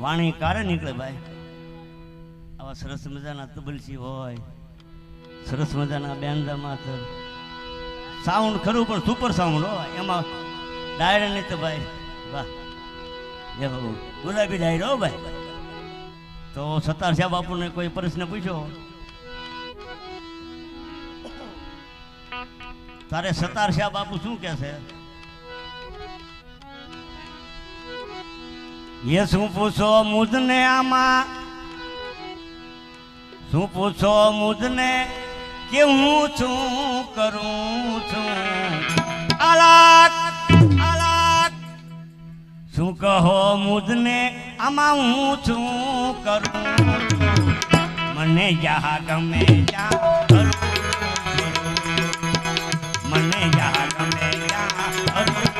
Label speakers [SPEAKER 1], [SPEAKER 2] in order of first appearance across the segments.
[SPEAKER 1] વાણી કારે નીકળે ભાઈ આવા સરસ મજાના તબલસી હોય સરસ મજાના બેંદા માથર સાઉન્ડ ખરું પણ સુપર સાઉન્ડ હોય। એમાં ડાયરા નહીં તો ભાઈ, વાહ। ગુલાબી ડાયરો હો ભાઈ તો સત્તાર શાહ બાપુને કોઈ પ્રશ્ન પૂછ્યો? તારે સત્તાર શાહ બાપુ શું કે છે? એ શું પૂછો મુજને આમાં? શું પૂછો મુજને કે હું છું, કરું છું? અલગ અલગ. શું કહો મુજને આમાં હું શું કરું. મને યા ગમે યા કરું. મને યા ગમે યા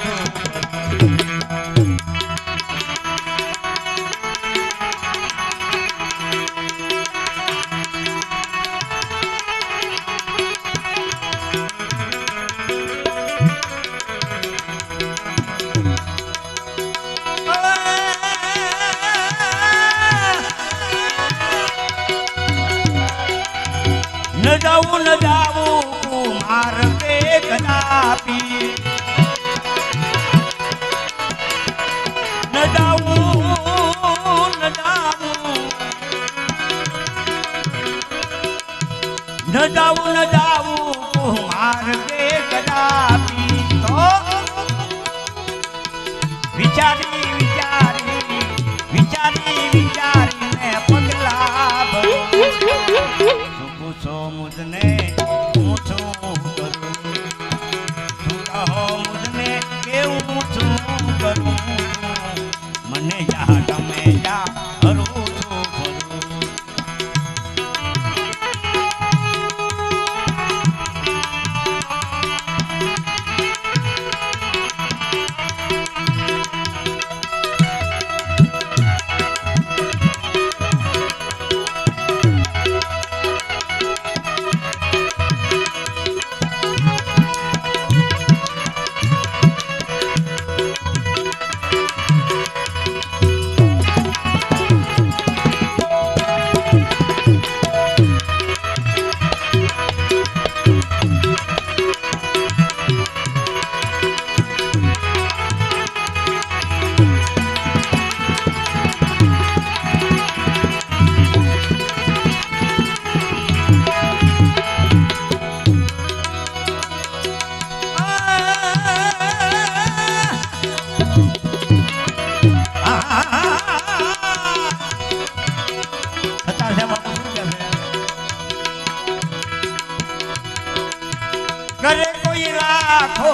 [SPEAKER 1] જાવું ન જાવું તો વિચારી વિચારી વિચારી વિચારીને પગલા ભરો. કરે કોઈ રાખો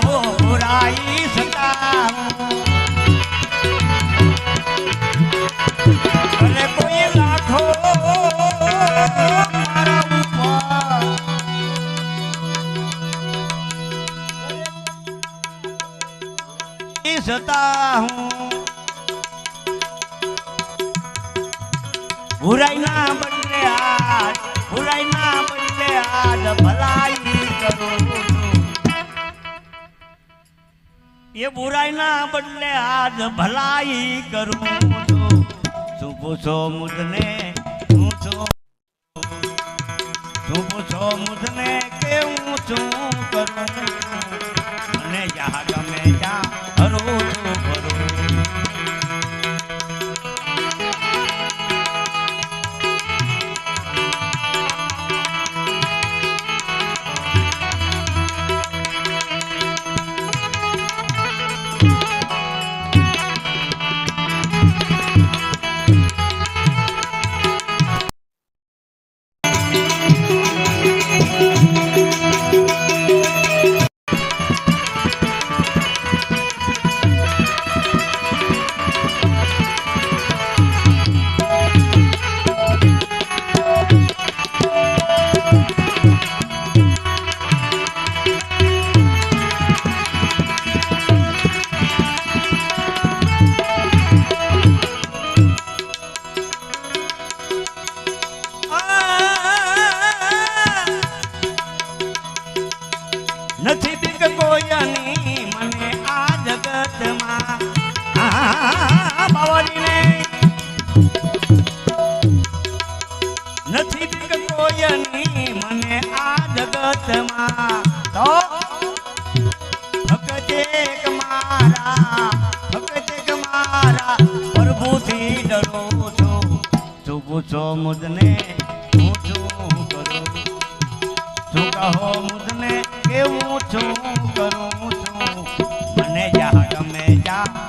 [SPEAKER 1] રાઈ સતાવું કરે કોઈ લાખો મારા ઉપર. સતા હું. ભલાઈ કરું. છું. બુરાઈ ના બદલે આજ ભલાઈ કરું શું પૂછો મુજને શું પૂછો મુજને બીક કોયની મને આ જગતમાં તો ભગત મારા ભગત એક મારા. પ્રભુથી ડરું છું. તું પૂછો મુજને હું શું કરું. તું કહો મુજને કેવું છું કરું છું. મને જા ગમે જા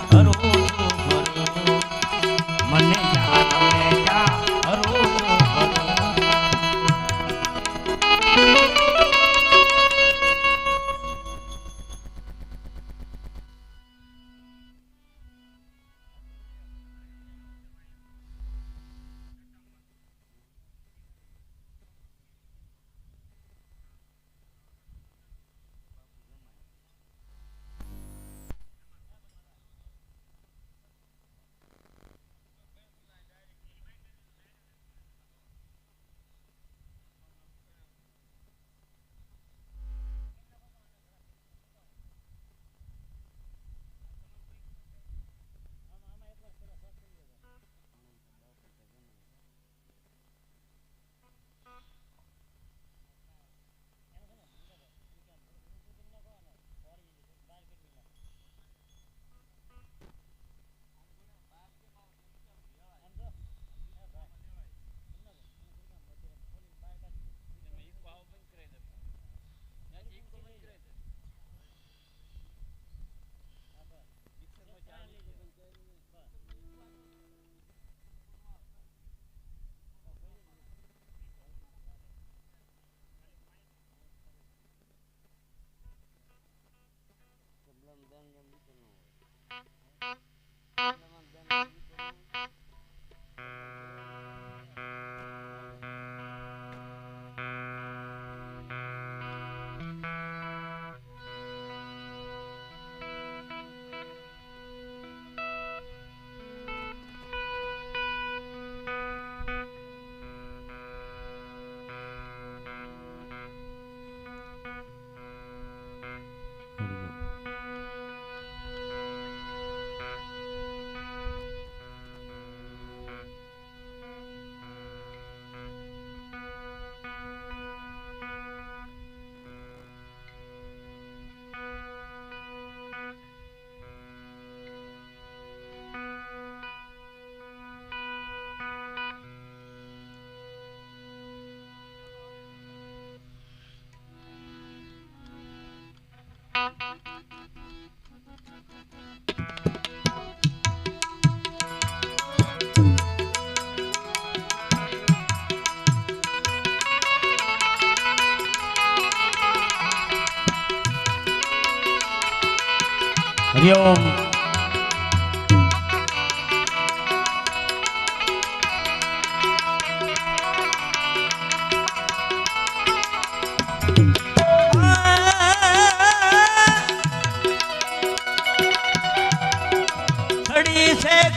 [SPEAKER 1] હરિઓમ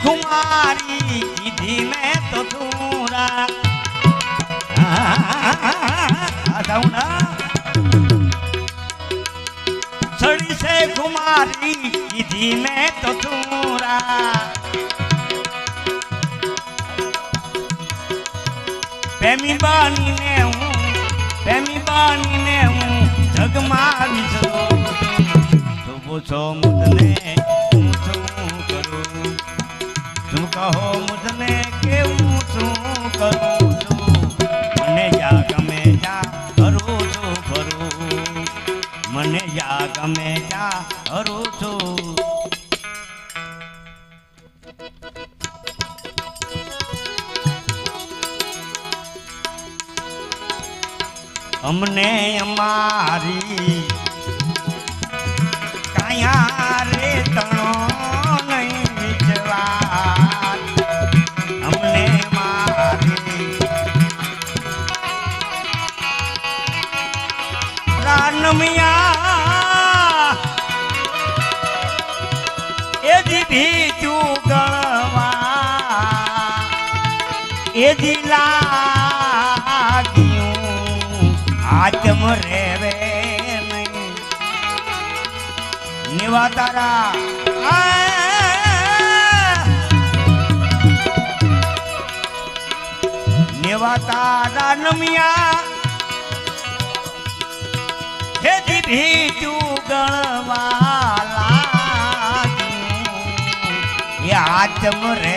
[SPEAKER 1] કુમારી કીધી મેં તો ધૂરા ખુમારી કીધી મેં તો તુરા પ્રેમી બનીને હું હું જગમાવી છું છો પૂછો મુદને હું શું કરું? તું કહો મુદને કેવું શું કરું? મને જા ગમે જા કરું છું. અમને અમારી કાયા નિવા તારા તારા નમિયા હે દીધી તું ગણવા લાગ્યું. એ આચમ રે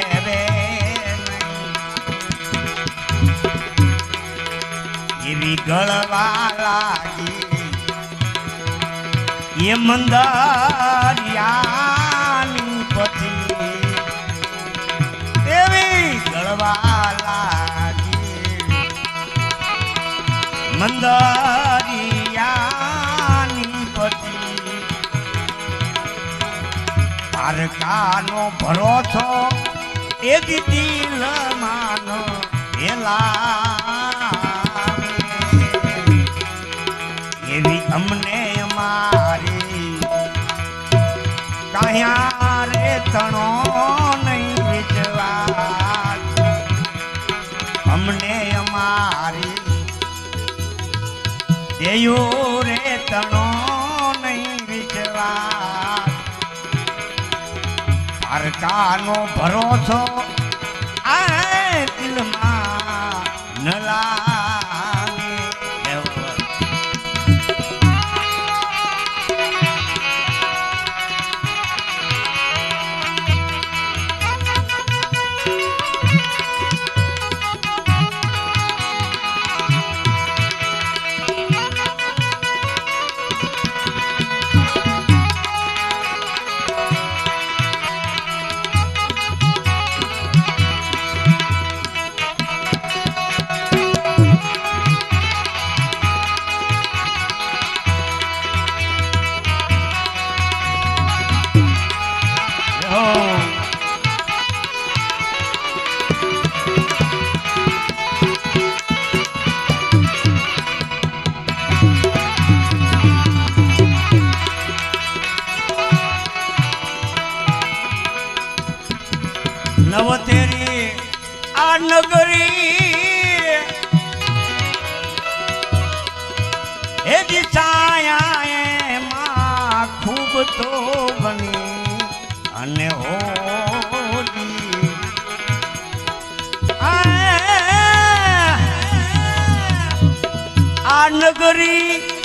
[SPEAKER 1] એવી ગળવા લાગી એ મંદારિયાની પછી એવી ગળવા લાગી. મંદારિયાની પછી તારકાનો ભરોસો એ દિલ માનો એલા દેયો રે તણો નહીં વિચવા પારકાનો ભરોસો નવતેરી આ નગરી એ દિશાયા અને હોલી આ આ નગરી